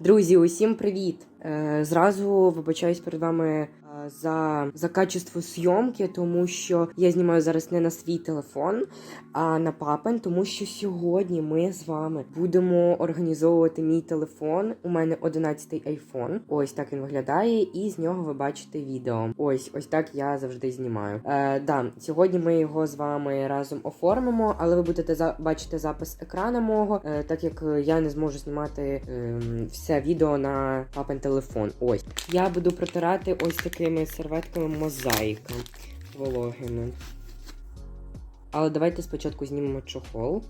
Друзі, усім привіт! Е, Зразу вибачаюсь перед вами за, за качество зйомки, тому що я знімаю зараз не на свій телефон, а на папин, тому що сьогодні ми з вами будемо організовувати мій телефон. У мене 11-й iPhone. Ось так він виглядає, і з нього ви бачите відео. Ось ось так я завжди знімаю. Е, да, сьогодні ми його з вами разом оформимо, але ви будете за- бачити запис екрана мого, е, так як е, я не зможу знімати ем, все відео на папин телефон. Ось я буду протирати ось такими серветками мозаїка вологими. Але давайте спочатку знімемо чохол.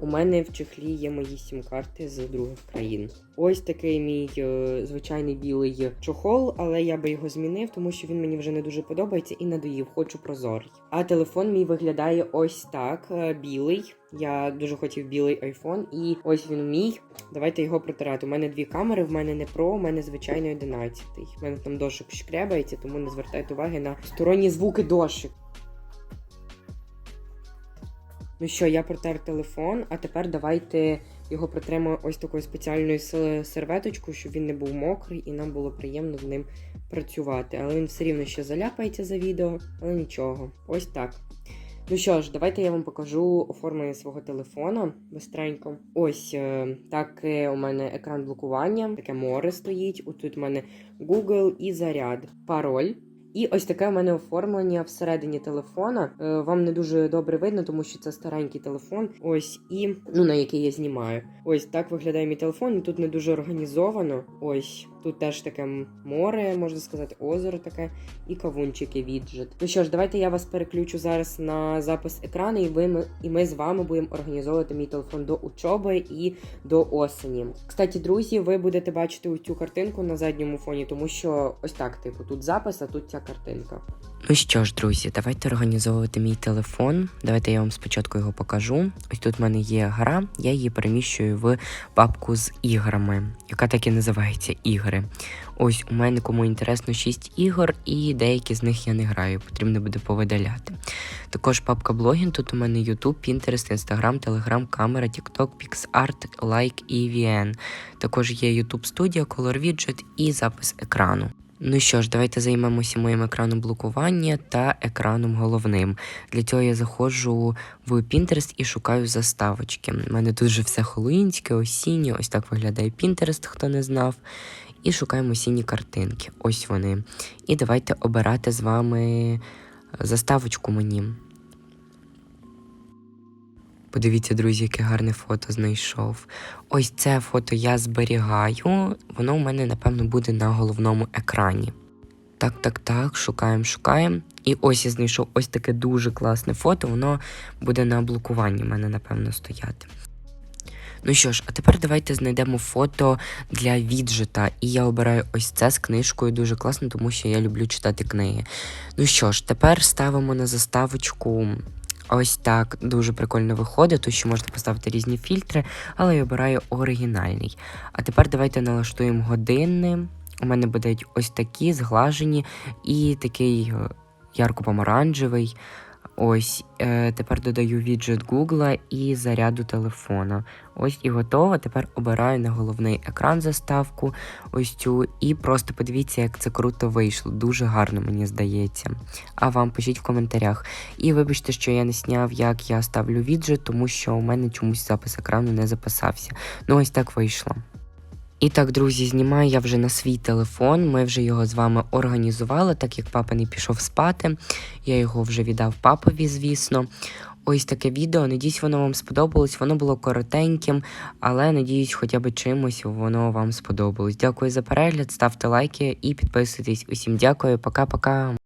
У мене в чехлі є мої сім-карти з других країн. Ось такий мій е, звичайний білий чохол, але я би його змінив, тому що він мені вже не дуже подобається і надоїв, хочу прозорий. А телефон мій виглядає ось так: е, білий. Я дуже хотів білий iPhone, і ось він мій. Давайте його протирати. У мене дві камери, в мене не Pro, у мене звичайний 11. У мене там дошик шкрябається, тому не звертайте уваги на сторонні звуки дошик. Ну що, я протер телефон, а тепер давайте його протремо ось такою спеціальною серветочкою, щоб він не був мокрий і нам було приємно з ним працювати. Але він все рівно ще заляпається за відео, але нічого. Ось так. Ну що ж, давайте я вам покажу оформлення свого телефона бистренько. Ось е, так у мене екран блокування, таке море стоїть. Отут у мене Google і заряд, пароль. І ось таке у мене оформлення всередині телефона. Е, Вам не дуже добре видно, тому що це старенький телефон. Ось і ну на який я знімаю. Ось так виглядає мій телефон. Тут не дуже організовано. Ось тут теж таке море, можна сказати, озеро таке, і кавунчики віджит. Ну що ж, давайте я вас переключу зараз на запис екрану, і ви і ми з вами будемо організовувати мій телефон до учоби і до осені. Кстати, друзі, ви будете бачити цю картинку на задньому фоні, тому що ось так, типу, тут запис, а тут ця картинка. Ну що ж, друзі, давайте організовувати мій телефон. Давайте я вам спочатку його покажу. Ось тут в мене є гра, я її переміщую в папку з іграми, яка так і називається ігри. Ось у мене кому інтересно 6 ігор, і деякі з них я не граю, потрібно буде повидаляти. Також папка блогін, тут у мене YouTube, Pinterest, Instagram, Telegram, камера, TikTok, PixArt, Like і VN. Також є YouTube студія, Color Widget і запис екрану. Ну що ж, давайте займемося моїм екраном блокування та екраном головним. Для цього я заходжу в Pinterest і шукаю заставочки. У мене тут вже все холоїнське, осіннє, ось так виглядає Pinterest, хто не знав. І шукаємо осінні картинки. Ось вони. І давайте обирати з вами заставочку мені. Подивіться, друзі, яке гарне фото знайшов. Ось це фото я зберігаю. Воно у мене, напевно, буде на головному екрані. Так, так, так, шукаємо, шукаємо. І ось я знайшов ось таке дуже класне фото. Воно буде на блокуванні в мене, напевно, стояти. Ну що ж, а тепер давайте знайдемо фото для віджита. І я обираю ось це з книжкою дуже класно, тому що я люблю читати книги. Ну що ж, тепер ставимо на заставочку. Ось так дуже прикольно виходить, тому що можна поставити різні фільтри, але я обираю оригінальний. А тепер давайте налаштуємо години. У мене будуть ось такі зглажені і такий е, ярко-помаранчевий. Ось е, тепер додаю віджит Гугла і заряду телефона. Ось і готово. Тепер обираю на головний екран заставку. Ось цю. І просто подивіться, як це круто вийшло. Дуже гарно, мені здається. А вам пишіть в коментарях. І вибачте, що я не сняв, як я ставлю віджит, тому що у мене чомусь запис екрану не записався. Ну ось так вийшло. І так, друзі, знімаю я вже на свій телефон. Ми вже його з вами організували, так як папа не пішов спати. Я його вже віддав папові, звісно. Ось таке відео. Надіюсь, воно вам сподобалось. Воно було коротеньким, але надіюсь, хоча б чимось воно вам сподобалось. Дякую за перегляд, ставте лайки і підписуйтесь. Усім дякую, пока-пока.